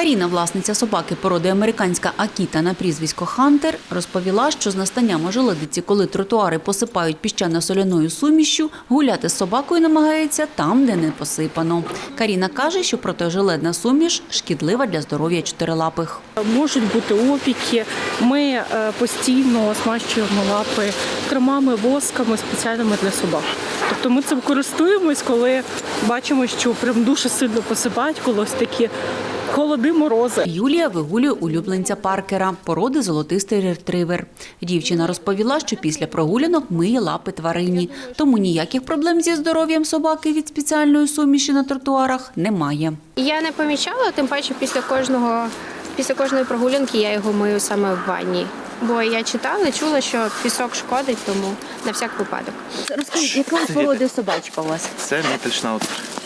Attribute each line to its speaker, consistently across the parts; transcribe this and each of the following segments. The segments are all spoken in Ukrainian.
Speaker 1: Каріна, власниця собаки породи американська Акіта на прізвисько Хантер, розповіла, що з настанням ожеледиці, коли тротуари посипають піщано-соляною сумішшю, гуляти з собакою намагається там, де не посипано. Каріна каже, що протиожеледна суміш шкідлива для здоров'я чотирилапих.
Speaker 2: Можуть бути опіки. Ми е, постійно смащуємо лапи кремами, восками спеціальними для собак. Тобто ми цим користуємось, коли бачимо, що прям дуже сильно посипають колось такі холоди, морози.
Speaker 1: Юлія вигулює улюбленця Паркера, породи золотистий ретривер. Дівчина розповіла, що після прогулянок миє лапи тварині, тому ніяких проблем зі здоров'ям собаки від спеціальної суміші на тротуарах немає.
Speaker 3: Я не помічала, тим паче після кожного після кожної прогулянки я його мию саме в ванні. Бо я читала, чула, що пісок шкодить, тому на всяк випадок.
Speaker 4: Розкажіть, яка породи собачка у вас?
Speaker 5: Це мітельшнаутер.
Speaker 4: Е,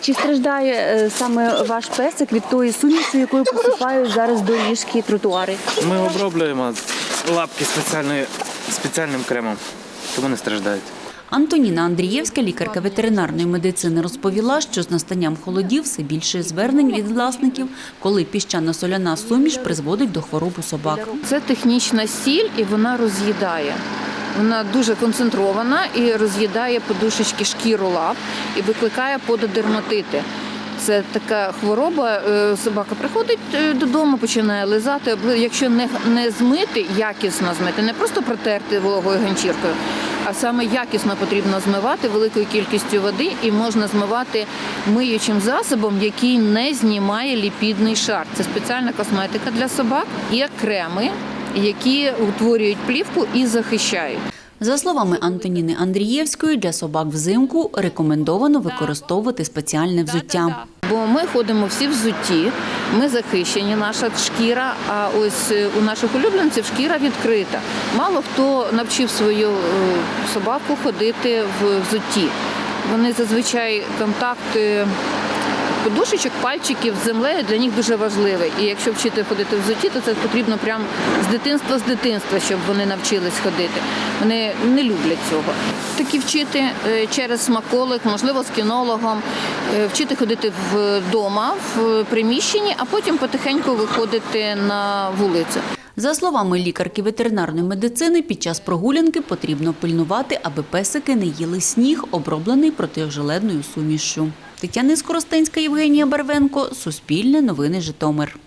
Speaker 4: Чи страждає е, саме ваш песик від тої суміші, якою посипають зараз доріжки, тротуари?
Speaker 5: Ми оброблюємо лапки спеціальною, спеціальним кремом, тому не страждають.
Speaker 1: Антоніна Андрієвська, лікарка ветеринарної медицини, розповіла, що з настанням холодів все більше звернень від власників, коли піщано-соляна суміш призводить до хвороб у собак.
Speaker 6: Це технічна сіль і вона роз'їдає. Вона дуже концентрована і роз'їдає подушечки шкіру лап і викликає пододерматити. Це така хвороба. е, Собака приходить е, додому, починає лизати. Якщо не, не змити, якісно змити, не просто протерти вологою ганчіркою, а саме якісно потрібно змивати великою кількістю води і можна змивати миючим засобом, який не знімає ліпідний шар. Це спеціальна косметика для собак. Є креми, які утворюють плівку і захищають.
Speaker 1: За словами Антоніни Андрієвської, для собак взимку рекомендовано використовувати спеціальне взуття.
Speaker 6: Бо ми ходимо всі взуті, ми захищені, наша шкіра. А ось е, у наших улюбленців шкіра відкрита. Мало хто навчив свою е, собаку ходити в взутті. Вони зазвичай контакт е, подушечок, пальчиків з землею для них дуже важливий. І якщо вчити ходити в взутті, то це потрібно прямо з дитинства з дитинства, щоб вони навчились ходити. Вони не люблять цього. Такі вчити е, через смаколик, можливо, з кінологом, е, вчити ходити вдома, в приміщенні, а потім потихеньку виходити на вулицю.
Speaker 1: За словами лікарки ветеринарної медицини, під час прогулянки потрібно пильнувати, аби песики не їли сніг, оброблений протиожеледною сумішшю. Тетяна Скоростенська, Євгенія Барвенко, Суспільне новини Житомир.